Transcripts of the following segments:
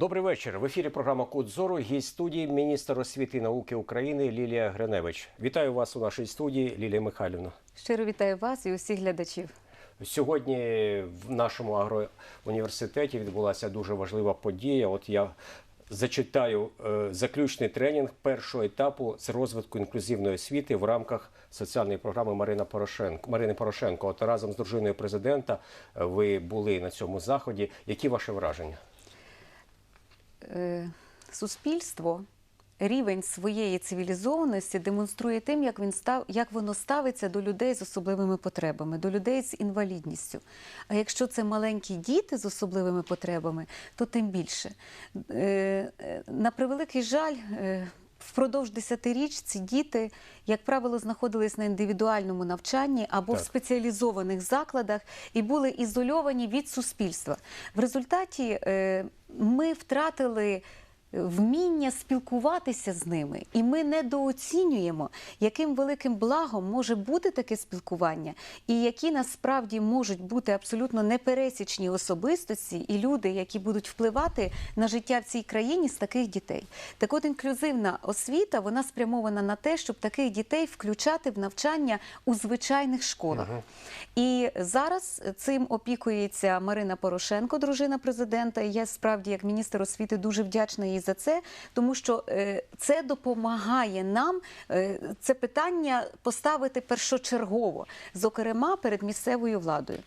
Добрий вечір. В ефірі програма Код зору. Гість студії міністр освіти і науки України Лілія Гриневич. Вітаю вас у нашій студії, Лілія Михайлівна. Щиро вітаю вас і усіх глядачів. Сьогодні в нашому агроуніверситеті відбулася дуже важлива подія. От я зачитаю е, заключний тренінг першого етапу з розвитку інклюзивної освіти в рамках соціальної програми Марина Порошенко. Марини Порошенко. От разом з дружиною президента е, ви були на цьому заході. Які ваші враження? Е, Суспільство рівень своєї цивілізованості демонструє тим, як він став, як воно ставиться до людей з особливими потребами, до людей з інвалідністю. А якщо це маленькі діти з особливими потребами, то тим більше. Е, е, На превеликий жаль. Впродовж десятиріч ці діти, як правило, знаходились на індивідуальному навчанні або в спеціалізованих закладах і були ізольовані від суспільства. В результаті е, ми втратили вміння спілкуватися з ними, і ми недооцінюємо, яким великим благом може бути таке спілкування, і які насправді можуть бути абсолютно непересічні особистості і люди, які будуть впливати на життя в цій країні з таких дітей. Так от інклюзивна освіта вона спрямована на те, щоб таких дітей включати в навчання у звичайних школах. І зараз цим опікується Марина Порошенко, дружина президента. І я справді, як міністр освіти, дуже вдячна їй за це, тому що е, це допомагає нам е, це питання поставити першочергово, зокрема перед місцевою владою.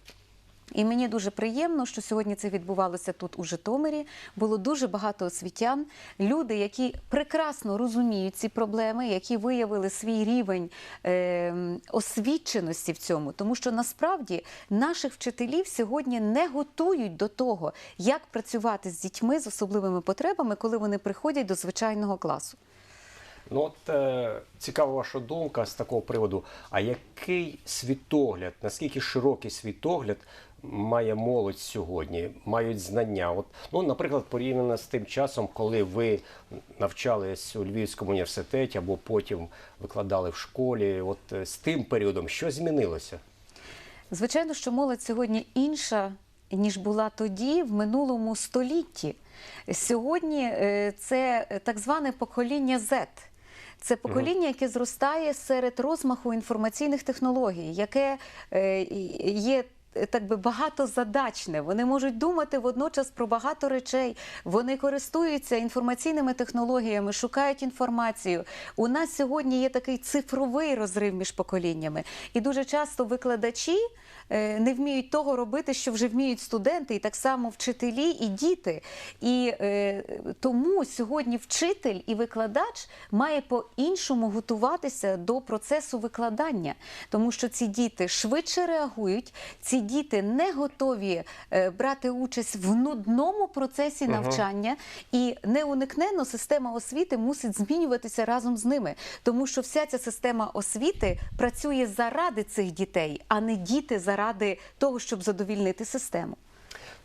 І мені дуже приємно, що сьогодні це відбувалося тут у Житомирі. Було дуже багато освітян, люди, які прекрасно розуміють ці проблеми, які виявили свій рівень е, освіченості в цьому, тому що насправді наших вчителів сьогодні не готують до того, як працювати з дітьми з особливими потребами, коли вони приходять до звичайного класу. Ну от е, цікава ваша думка з такого приводу. А який світогляд, наскільки широкий світогляд має молодь сьогодні, мають знання? От, ну, наприклад, порівняно з тим часом, коли ви навчались у Львівському університеті або потім викладали в школі, от е, з тим періодом, що змінилося? Звичайно, що молодь сьогодні інша, ніж була тоді, в минулому столітті. Сьогодні е, це так зване покоління Z. Це покоління, яке зростає серед розмаху інформаційних технологій, яке е, є. Так би багатозадачне, вони можуть думати водночас про багато речей. Вони користуються інформаційними технологіями, шукають інформацію. У нас сьогодні є такий цифровий розрив між поколіннями, і дуже часто викладачі не вміють того робити, що вже вміють студенти, і так само вчителі і діти. І е, тому сьогодні вчитель і викладач має по-іншому готуватися до процесу викладання, тому що ці діти швидше реагують, ці діти не готові е, брати участь в нудному процесі навчання, і неуникненно система освіти мусить змінюватися разом з ними, тому що вся ця система освіти працює заради цих дітей, а не діти заради того, щоб задовільнити систему.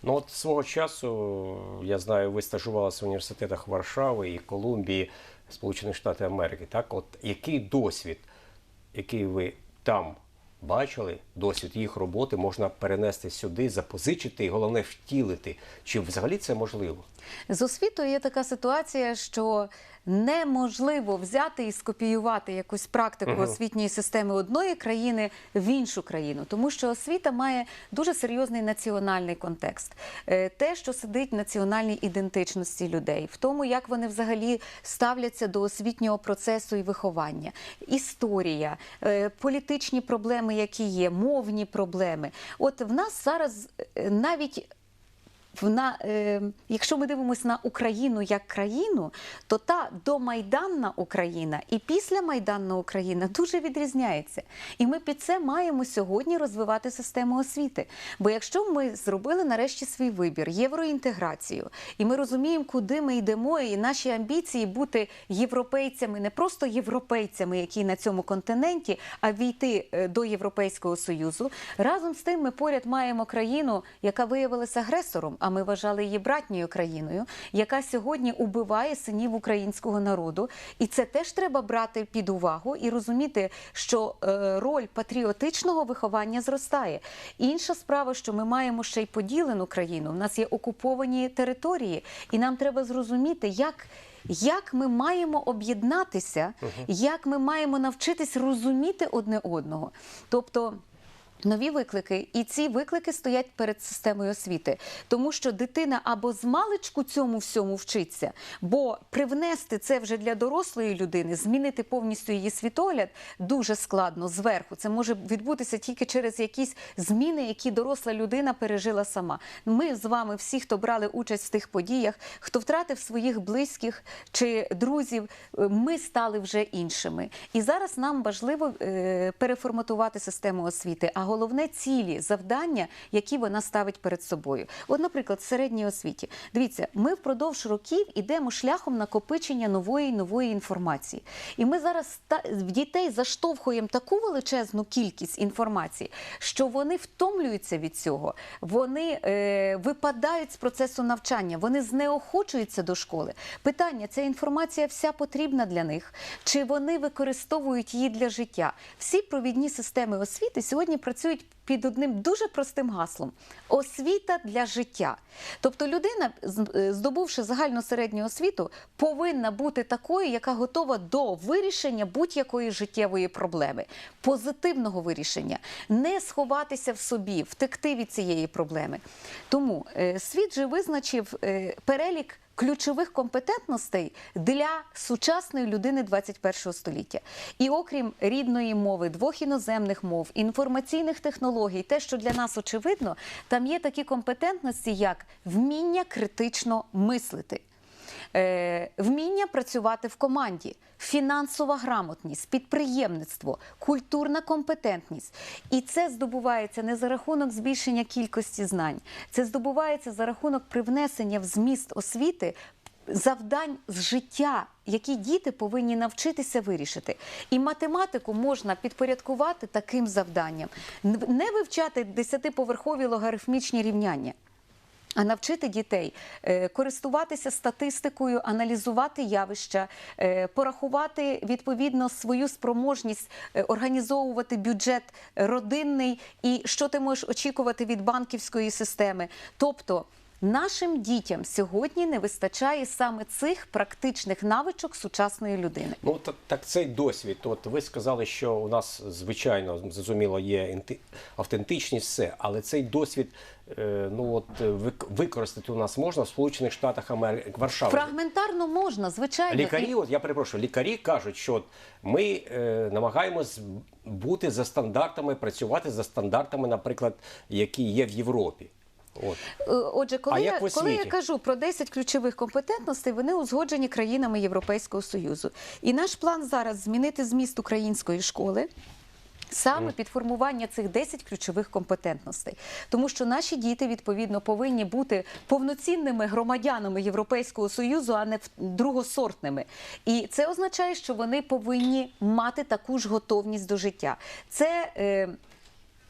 Ну от свого часу, я знаю, ви стажувалися в університетах Варшави і Колумбії, Сполучених Штатів Америки. Так, от який досвід, який ви там бачили, досвід їх роботи можна перенести сюди, запозичити і головне втілити. Чи взагалі це можливо? З освітою є така ситуація, що неможливо взяти і скопіювати якусь практику освітньої системи одної країни в іншу країну, тому що освіта має дуже серйозний національний контекст. Е, Те, що сидить в національній ідентичності людей, в тому, як вони взагалі ставляться до освітнього процесу і виховання, історія, е, політичні проблеми, які є, мовні проблеми. От в нас зараз е, навіть в на, е, якщо ми дивимося на Україну як країну, то та домайданна Україна і післямайданна Україна дуже відрізняється. І ми під це маємо сьогодні розвивати систему освіти. Бо якщо ми зробили нарешті свій вибір, євроінтеграцію, і ми розуміємо, куди ми йдемо, і наші амбіції бути європейцями, не просто європейцями, які на цьому континенті, а війти е, до Європейського Союзу. Разом з тим ми поряд маємо країну, яка виявилася агресором. А ми вважали її братньою країною, яка сьогодні убиває синів українського народу. І це теж треба брати під увагу і розуміти, що е, роль патріотичного виховання зростає. Інша справа, що ми маємо ще й поділену країну. У нас є окуповані території, і нам треба зрозуміти, як. Як ми маємо об'єднатися, як ми маємо навчитись розуміти одне одного? Тобто нові виклики, і ці виклики стоять перед системою освіти, тому що дитина або з маличку цьому всьому вчиться, бо привнести це вже для дорослої людини, змінити повністю її світогляд дуже складно зверху. Це може відбутися тільки через якісь зміни, які доросла людина пережила сама. Ми з вами, всі, хто брали участь в тих подіях, хто втратив своїх близьких чи друзів, е, ми стали вже іншими. І зараз нам важливо е, переформатувати систему освіти. А головне цілі, завдання, які вона ставить перед собою. От, наприклад, в середній освіті. Дивіться, ми впродовж років ідемо шляхом накопичення нової нової інформації. І ми зараз в дітей заштовхуємо таку величезну кількість інформації, що вони втомлюються від цього, вони е, випадають з процесу навчання, вони знеохочуються до школи. Питання: ця інформація вся потрібна для них, чи вони використовують її для життя? Всі провідні системи освіти сьогодні працюють працюють під одним дуже простим гаслом: освіта для життя. Тобто людина, е, здобувши загальну середню освіту, повинна бути такою, яка готова до вирішення будь-якої життєвої проблеми, позитивного вирішення, не сховатися в собі, втекти від цієї проблеми. Тому е, світ же визначив е, перелік. Ключових компетентностей для сучасної людини 21 століття. І окрім рідної мови, двох іноземних мов, інформаційних технологій, те, що для нас очевидно, там є такі компетентності, як вміння критично мислити. Е, вміння працювати в команді, фінансова грамотність, підприємництво, культурна компетентність. І це здобувається не за рахунок збільшення кількості знань, це здобувається за рахунок привнесення в зміст освіти. Завдань з життя, які діти повинні навчитися вирішити, і математику можна підпорядкувати таким завданням, не вивчати десятиповерхові логарифмічні рівняння. А навчити дітей е, користуватися статистикою, аналізувати явища, е, порахувати відповідно свою спроможність е, організовувати бюджет родинний і що ти можеш очікувати від банківської системи. Тобто нашим дітям сьогодні не вистачає саме цих практичних навичок сучасної людини. Ну так, так цей досвід. От ви сказали, що у нас звичайно зрозуміло є автентичність, все, але цей досвід, е, ну от е, вик- використати у нас можна в Сполучених Штатах Америки, Варшава. Фрагментарно можна, звичайно. Лікарі, І- от я перепрошую, лікарі кажуть, що от ми е, намагаємось бути за стандартами, працювати за стандартами, наприклад, які є в Європі. От. Е, Отже, коли, я, коли я кажу про 10 ключових компетентностей, вони узгоджені країнами Європейського Союзу. І наш план зараз змінити зміст української школи. Саме під формування цих 10 ключових компетентностей, тому що наші діти відповідно повинні бути повноцінними громадянами Європейського союзу, а не другосортними. І це означає, що вони повинні мати таку ж готовність до життя. Це е,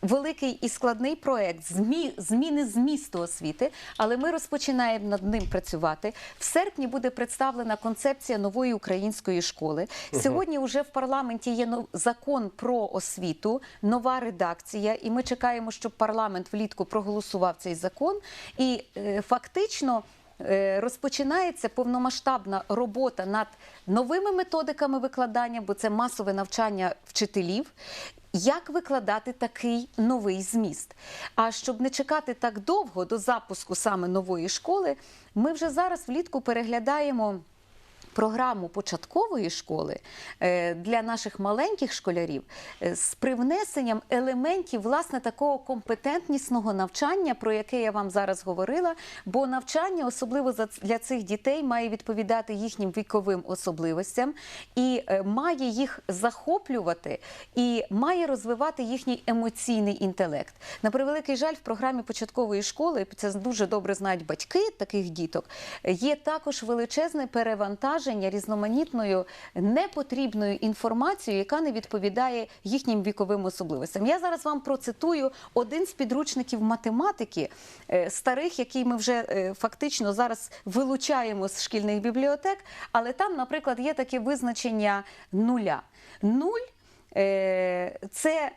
великий і складний проект змі, зміни змісту освіти, але ми розпочинаємо над ним працювати. В серпні буде представлена концепція нової української школи. Сьогодні вже в парламенті є закон про освіту, нова редакція, і ми чекаємо, щоб парламент влітку проголосував цей закон. І е, фактично. е, Розпочинається повномасштабна робота над новими методиками викладання, бо це масове навчання вчителів. Як викладати такий новий зміст? А щоб не чекати так довго до запуску саме нової школи, ми вже зараз влітку переглядаємо. Програму початкової школи е, для наших маленьких школярів е, з привнесенням елементів власне такого компетентнісного навчання, про яке я вам зараз говорила. Бо навчання, особливо для цих дітей, має відповідати їхнім віковим особливостям і е, має їх захоплювати і має розвивати їхній емоційний інтелект. На превеликий жаль, в програмі початкової школи це дуже добре знають батьки таких діток. Є також величезне перевантаження навантаження різноманітною непотрібною інформацією, яка не відповідає їхнім віковим особливостям. Я зараз вам процитую один з підручників математики е, старих, який ми вже е, фактично зараз вилучаємо з шкільних бібліотек. Але там, наприклад, є таке визначення нуля. Нуль е, це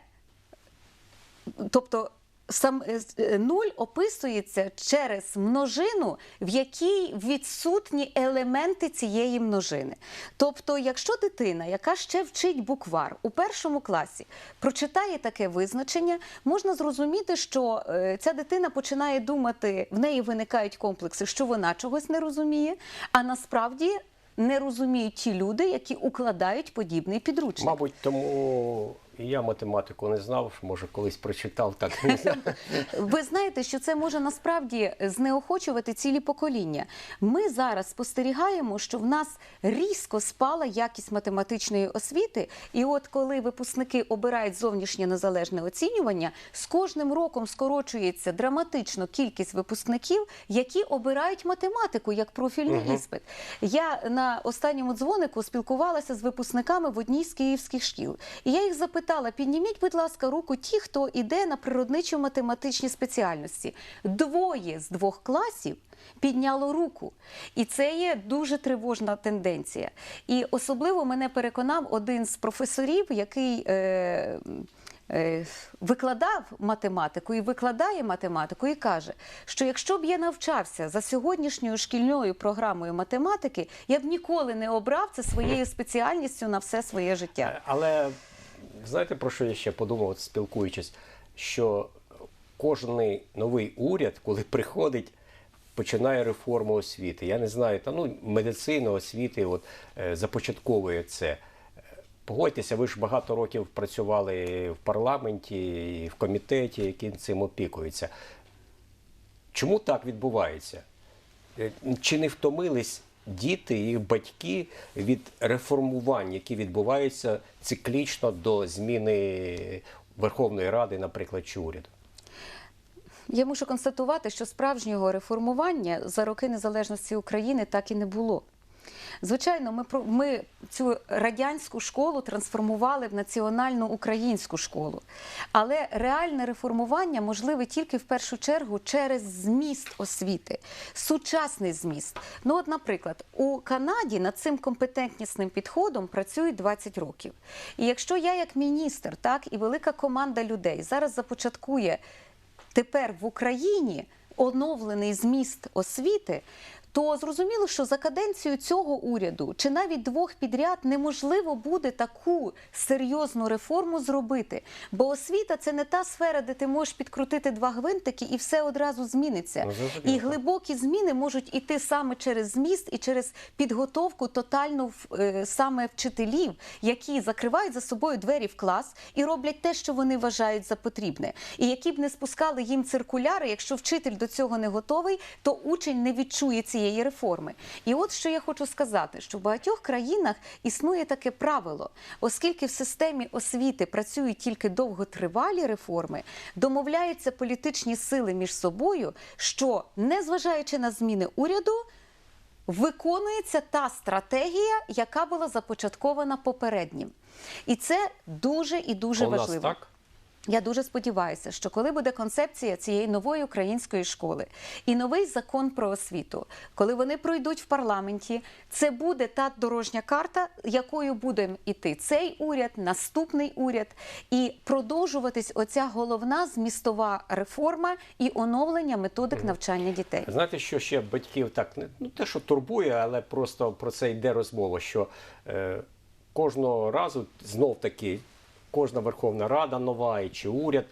Тобто сам е, е, нуль описується через множину, в якій відсутні елементи цієї множини. Тобто, якщо дитина, яка ще вчить буквар у першому класі, прочитає таке визначення, можна зрозуміти, що е, ця дитина починає думати, в неї виникають комплекси, що вона чогось не розуміє, а насправді не розуміють ті люди, які укладають подібний підручник. Мабуть, тому і я математику не знав, може колись прочитав, так не знаю. Ви знаєте, що це може насправді знеохочувати цілі покоління. Ми зараз спостерігаємо, що в нас різко спала якість математичної освіти. І от коли випускники обирають зовнішнє незалежне оцінювання, з кожним роком скорочується драматично кількість випускників, які обирають математику як профільний іспит. Я на останньому дзвонику спілкувалася з випускниками в одній з київських шкіл. І я їх запитала: підніміть, будь ласка, руку ті, хто іде на природничо-математичні спеціальності. Двоє з двох класів. Підняло руку, і це є дуже тривожна тенденція. І особливо мене переконав один з професорів, який е, е, викладав математику і викладає математику, і каже, що якщо б я навчався за сьогоднішньою шкільною програмою математики, я б ніколи не обрав це своєю спеціальністю на все своє життя. Але знаєте про що я ще подумав, спілкуючись, що кожний новий уряд, коли приходить, починає реформу освіти. Я не знаю, там ну, медицина, освіти, от, е, започатковує це. Е, Погодьтеся, ви ж багато років працювали в парламенті і в комітеті, який цим опікується. Чому так відбувається? Е, Чи не втомились діти їх батьки від реформувань, які відбуваються циклічно до зміни Верховної Ради, наприклад, чи уряду? Я мушу констатувати, що справжнього реформування за роки незалежності України так і не було. Звичайно, ми ми цю радянську школу трансформували в національну українську школу, але реальне реформування можливе тільки в першу чергу через зміст освіти, сучасний зміст. Ну, от, наприклад, у Канаді над цим компетентнісним підходом працюють 20 років. І якщо я, як міністр, так і велика команда людей зараз започаткує тепер в Україні оновлений зміст освіти, то зрозуміло, що за каденцію цього уряду чи навіть двох підряд неможливо буде таку серйозну реформу зробити. Бо освіта це не та сфера, де ти можеш підкрутити два гвинтики і все одразу зміниться. Ну, і глибокі зміни можуть іти саме через зміст і через підготовку тотальну е, саме вчителів, які закривають за собою двері в клас і роблять те, що вони вважають за потрібне, і які б не спускали їм циркуляри, якщо вчитель до цього не готовий, то учень не відчує цієї реформи. І от що я хочу сказати: що в багатьох країнах існує таке правило, оскільки в системі освіти працюють тільки довготривалі реформи, домовляються політичні сили між собою, що незважаючи на зміни уряду. Виконується та стратегія, яка була започаткована попереднім, і це дуже і дуже у нас важливо. так? Я дуже сподіваюся, що коли буде концепція цієї нової української школи і новий закон про освіту, коли вони пройдуть в парламенті, це буде та дорожня карта, якою буде іти цей уряд, наступний уряд, і продовжуватись оця головна змістова реформа і оновлення методик навчання дітей. Знаєте, що ще батьків так не ну те, що турбує, але просто про це йде розмова. Що е, кожного разу знов таки кожна Верховна Рада нова і чи уряд.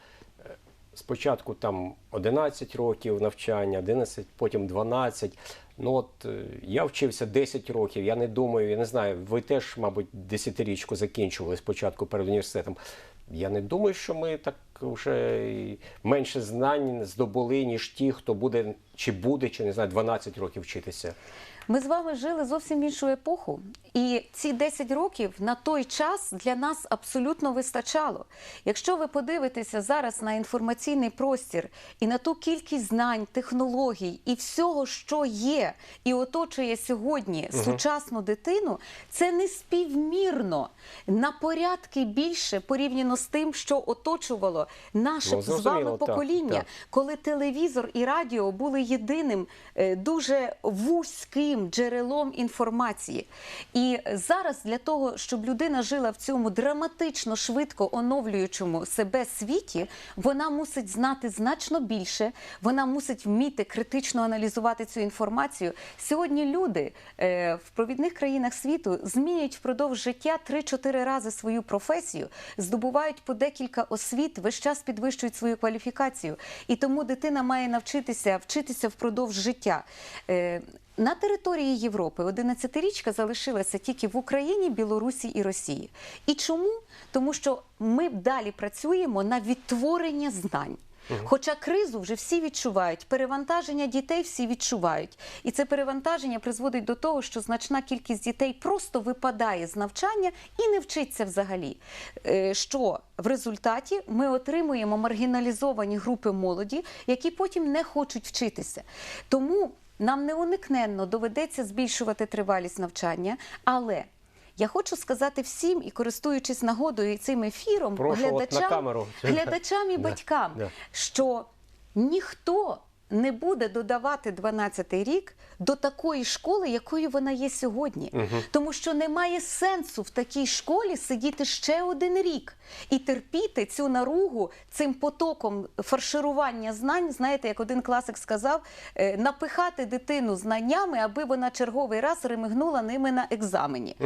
е, Спочатку там 11 років навчання, 11, потім 12. Ну от е, я вчився 10 років. Я не думаю, я не знаю, ви теж, мабуть, десятирічку закінчували спочатку перед університетом. Я не думаю, що ми так вже менше знань здобули, ніж ті, хто буде чи буде, чи не знаю, 12 років вчитися. Ми з вами жили зовсім іншу епоху. І ці 10 років на той час для нас абсолютно вистачало. Якщо ви подивитеся зараз на інформаційний простір і на ту кількість знань, технологій і всього, що є, і оточує сьогодні сучасну дитину, це неспівмірно на порядки більше порівняно з тим, що оточувало наше Ну, з вами покоління так. коли телевізор і радіо були єдиним е, дуже вузьким джерелом інформації. І зараз для того, щоб людина жила в цьому драматично швидко оновлюючому себе світі, вона мусить знати значно більше, вона мусить вміти критично аналізувати цю інформацію. Сьогодні люди е, в провідних країнах світу змінюють впродовж життя 3-4 рази свою професію, здобувають по декілька освіт, час підвищують свою кваліфікацію. І тому дитина має навчитися вчитися впродовж життя. Е, на території Європи 11-річка залишилася тільки в Україні, Білорусі і Росії. І чому? Тому що ми далі працюємо на відтворення знань. Хоча кризу вже всі відчувають, перевантаження дітей всі відчувають. І це перевантаження призводить до того, що значна кількість дітей просто випадає з навчання і не вчиться взагалі. Е, Що в результаті ми отримуємо маргіналізовані групи молоді, які потім не хочуть вчитися. Тому нам неуникненно доведеться збільшувати тривалість навчання, але я хочу сказати всім і користуючись нагодою і цим ефіром, Прошу, от на глядачам, камеру. глядачам і батькам, що ніхто не буде додавати 12-й рік до такої школи, якою вона є сьогодні. Тому що немає сенсу в такій школі сидіти ще один рік і терпіти цю наругу цим потоком фарширування знань. Знаєте, як один класик сказав, е, напихати дитину знаннями, аби вона черговий раз ремигнула ними на екзамені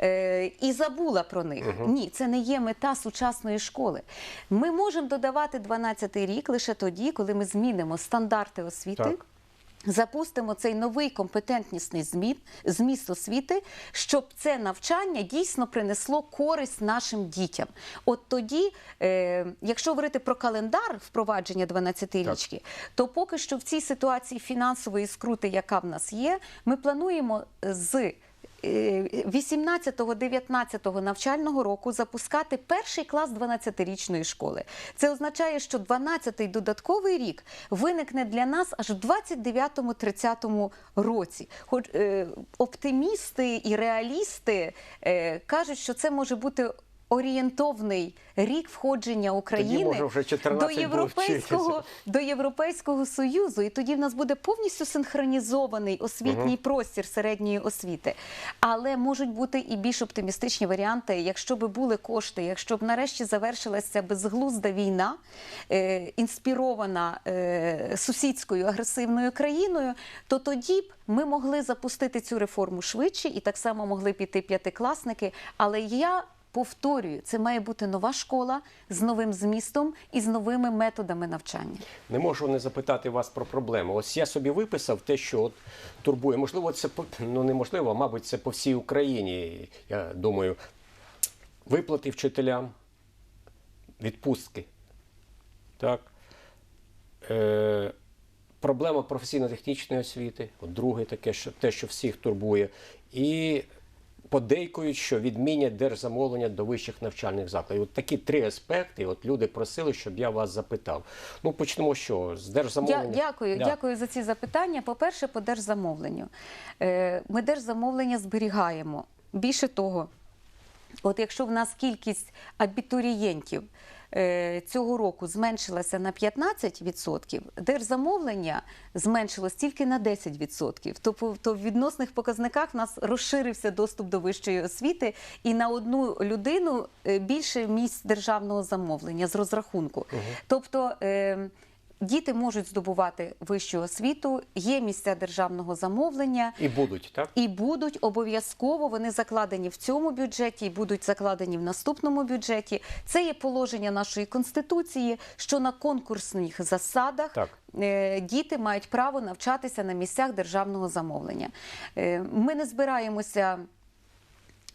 е, і забула про них. Ні, це не є мета сучасної школи. Ми можемо додавати 12-й рік лише тоді, коли ми змінимо стандарти освіти. Так. Запустимо цей новий компетентнісний зміст, зміст освіти, щоб це навчання дійсно принесло користь нашим дітям. От тоді, е, якщо говорити про календар впровадження 12-річки, то поки що в цій ситуації фінансової скрути, яка в нас є, ми плануємо з 18-19 навчального року запускати перший клас 12-річної школи. Це означає, що 12-й додатковий рік виникне для нас аж в 29-30 році. Хоч е, оптимісти і реалісти е, кажуть, що це може бути. Орієнтовний рік входження України може, вже 14 до європейського до Європейського союзу, і тоді в нас буде повністю синхронізований освітній простір середньої освіти. Але можуть бути і більш оптимістичні варіанти, якщо би були кошти, якщо б нарешті завершилася безглузда війна, е, інспірована е, сусідською агресивною країною, то тоді б ми могли запустити цю реформу швидше, і так само могли піти п'ятикласники. Але я Повторюю, це має бути нова школа з новим змістом і з новими методами навчання. Не можу не запитати вас про проблему. Ось я собі виписав те, що от турбує. Можливо, це ну неможливо, мабуть, це по всій Україні. Я думаю, виплати вчителям, відпустки. Так. Е, проблема професійно-технічної освіти, от друге таке, що те, що всіх турбує. І подейкують, що відмінять держзамовлення до вищих навчальних закладів. От такі три аспекти. От люди просили, щоб я вас запитав. Ну почнемо що? З держзамовлення. Дякую, Да. дякую за ці запитання. По-перше, по держзамовленню. Е, Ми держзамовлення зберігаємо. Більше того, от якщо в нас кількість абітурієнтів цього року зменшилася на 15%, держзамовлення зменшилось тільки на 10%. Тобто то в відносних показниках в нас розширився доступ до вищої освіти, і на одну людину е, більше місць державного замовлення з розрахунку. Тобто е, діти можуть здобувати вищу освіту, є місця державного замовлення. І будуть, так? І будуть обов'язково вони закладені в цьому бюджеті і будуть закладені в наступному бюджеті. Це є положення нашої конституції, що на конкурсних засадах Так. е, діти мають право навчатися на місцях державного замовлення. Е, Ми не збираємося.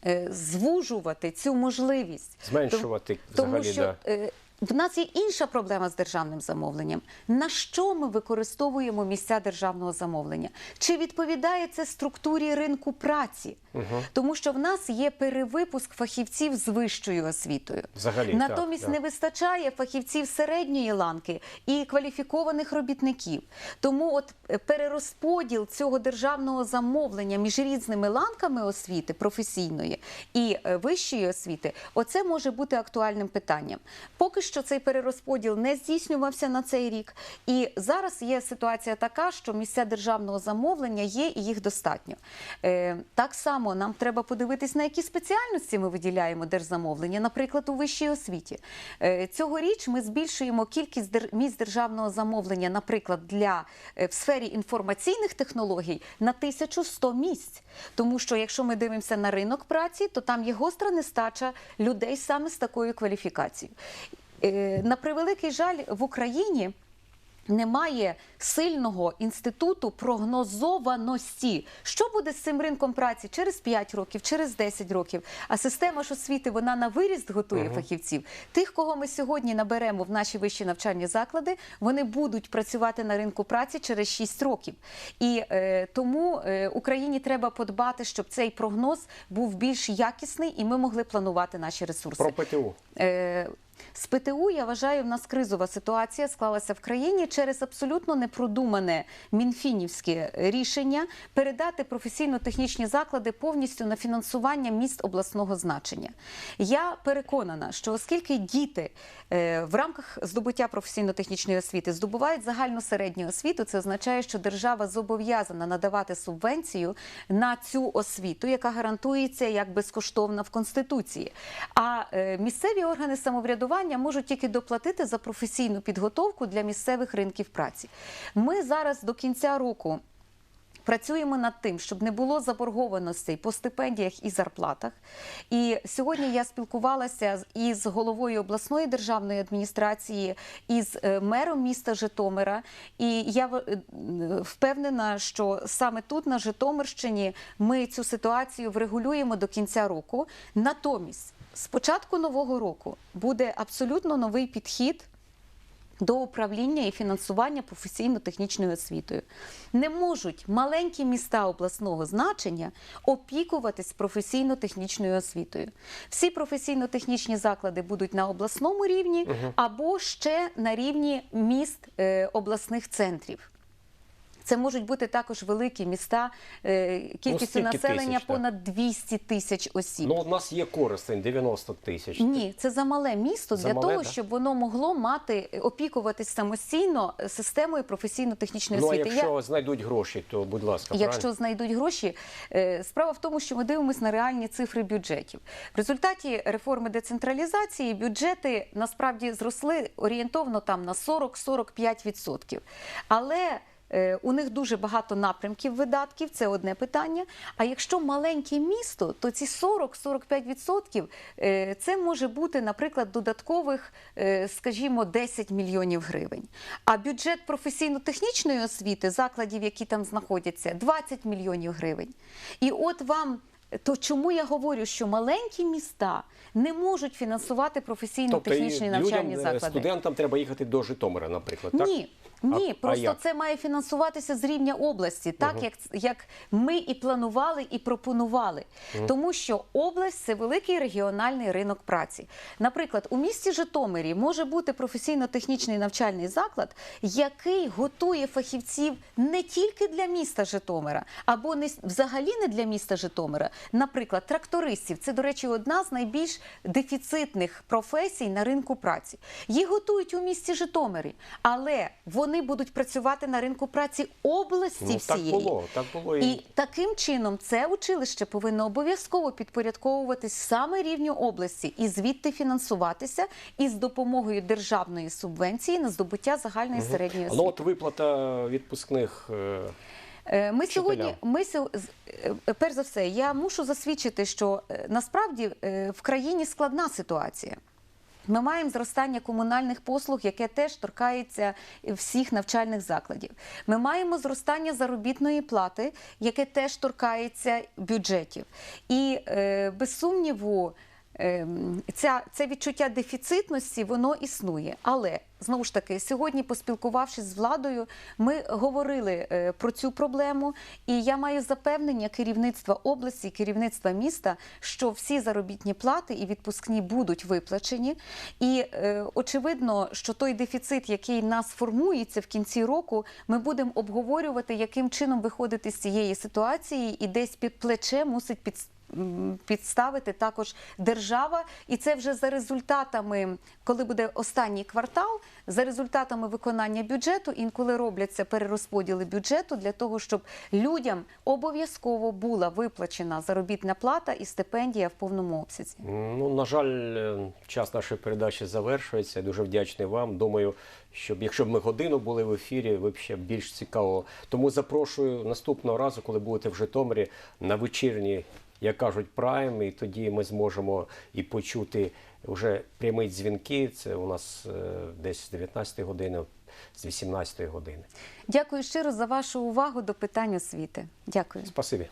е, Звужувати цю можливість Зменшувати тому взагалі, що да. В нас є інша проблема з державним замовленням. На що ми використовуємо місця державного замовлення? Чи відповідає це структурі ринку праці? Тому що в нас є перевипуск фахівців з вищою освітою. Взагалі, Натомість так, не так. вистачає фахівців середньої ланки і кваліфікованих робітників. Тому от е, перерозподіл цього державного замовлення між різними ланками освіти професійної і е, вищої освіти, оце може бути актуальним питанням. Поки що цей перерозподіл не здійснювався на цей рік, і зараз є ситуація така, що місця державного замовлення є і їх достатньо. Е, так само нам треба подивитись, на які спеціальності ми виділяємо держзамовлення, наприклад, у вищій освіті. Е, цьогоріч ми збільшуємо кількість місць державного замовлення, наприклад, для е, в сфері інформаційних технологій на 1100 місць. Тому що якщо ми дивимося на ринок праці, то там є гостра нестача людей саме з такою кваліфікацією. Е, На превеликий жаль, в Україні немає сильного інституту прогнозованості. Що буде з цим ринком праці через 5 років, через 10 років? А система ж освіти вона на виріст готує фахівців. Тих, кого ми сьогодні наберемо в наші вищі навчальні заклади, вони будуть працювати на ринку праці через 6 років. І е, тому е, Україні треба подбати, щоб цей прогноз був більш якісний, і ми могли планувати наші ресурси. Про ПТУ. Е, З ПТУ я вважаю, в нас кризова ситуація склалася в країні через абсолютно непродумане мінфінівське рішення передати професійно-технічні заклади повністю на фінансування міст обласного значення. Я переконана, що оскільки діти е, в рамках здобуття професійно-технічної освіти здобувають загальну середню освіту, це означає, що держава зобов'язана надавати субвенцію на цю освіту, яка гарантується як безкоштовна в Конституції. А е, місцеві органи самоврядування можуть тільки доплатити за професійну підготовку для місцевих ринків праці. Ми зараз до кінця року. Працюємо над тим, щоб не було заборгованостей по стипендіях і зарплатах. І сьогодні я спілкувалася із головою обласної державної адміністрації, із е, мером міста Житомира. І я е, впевнена, що саме тут, на Житомирщині, ми цю ситуацію врегулюємо до кінця року. Натомість, з початку нового року буде абсолютно новий підхід до управління і фінансування професійно-технічною освітою. Не можуть маленькі міста обласного значення опікуватись професійно-технічною освітою. Всі професійно-технічні заклади будуть на обласному рівні або ще на рівні міст е, обласних центрів. Це можуть бути також великі міста е, кількістю скільки населення тисяч, понад 200 тисяч осіб. Ну, у нас є Коростень 90 тисяч. Ні, це замале місто для Замале, того, да? щоб воно могло мати опікуватись самостійно системою професійно-технічної Ну, освіти. якщо знайдуть гроші, то будь ласка, Якщо правильно? знайдуть гроші, е, справа в тому, що ми дивимося на реальні цифри бюджетів. В результаті реформи децентралізації бюджети насправді зросли орієнтовно там на 40-45%. Але е, у них дуже багато напрямків видатків, це одне питання. А якщо маленьке місто, то ці 40-45% е, це може бути, наприклад, додаткових, е, скажімо, 10 мільйонів гривень. А бюджет професійно-технічної освіти закладів, які там знаходяться, 20 мільйонів гривень. І от вам. То чому я говорю, що маленькі міста не можуть фінансувати Тобто професійно-технічні і навчальні людям, е, заклади? студентам треба їхати до Житомира, наприклад, так? Ні. Ні, А- а просто як? це має фінансуватися з рівня області, так як, як ми і планували, і пропонували. Тому що область це великий регіональний ринок праці. Наприклад, у місті Житомирі може бути професійно-технічний навчальний заклад, який готує фахівців не тільки для міста Житомира, або не взагалі не для міста Житомира. Наприклад, трактористів це, до речі, одна з найбільш дефіцитних професій на ринку праці. Їх готують у місті Житомирі, але вони будуть працювати на ринку праці області Ну, так всієї. було, так було і- і таким чином це училище повинно обов'язково підпорядковуватись саме рівню області і звідти фінансуватися із допомогою державної субвенції на здобуття загальної середньої освіти. Ну от виплата відпускних. е, Е, Ми сьогодні, ми е, перш за все, я мушу засвідчити, що насправді в країні складна ситуація. Ми маємо зростання комунальних послуг, яке теж торкається всіх навчальних закладів. Ми маємо зростання заробітної плати, яке теж торкається бюджетів. І е, без сумніву. Ем, ця, це відчуття дефіцитності воно існує. Але знову ж таки, сьогодні, поспілкувавшись з владою, ми говорили е, про цю проблему, і я маю запевнення керівництва області, керівництва міста, що всі заробітні плати і відпускні будуть виплачені. І е, очевидно, що той дефіцит, який нас формується в кінці року, ми будемо обговорювати, яким чином виходити з цієї ситуації, і десь під плече мусить під м, підставити також держава, і це вже за результатами, коли буде останній квартал, за результатами виконання бюджету, інколи робляться перерозподіли бюджету для того, щоб людям обов'язково була виплачена заробітна плата і стипендія в повному обсязі. Ну, на жаль, е, час нашої передачі завершується. Дуже вдячний вам. Думаю, щоб якщо б ми годину були в ефірі, ви б ще більш цікаво. Тому запрошую наступного разу, коли будете в Житомирі, на вечірні, як кажуть, прайм, і тоді ми зможемо і почути вже прямі дзвінки. Це у нас е, десь з 19 години, з 18 години. Дякую щиро за вашу увагу до питань освіти. Дякую. Спасибі.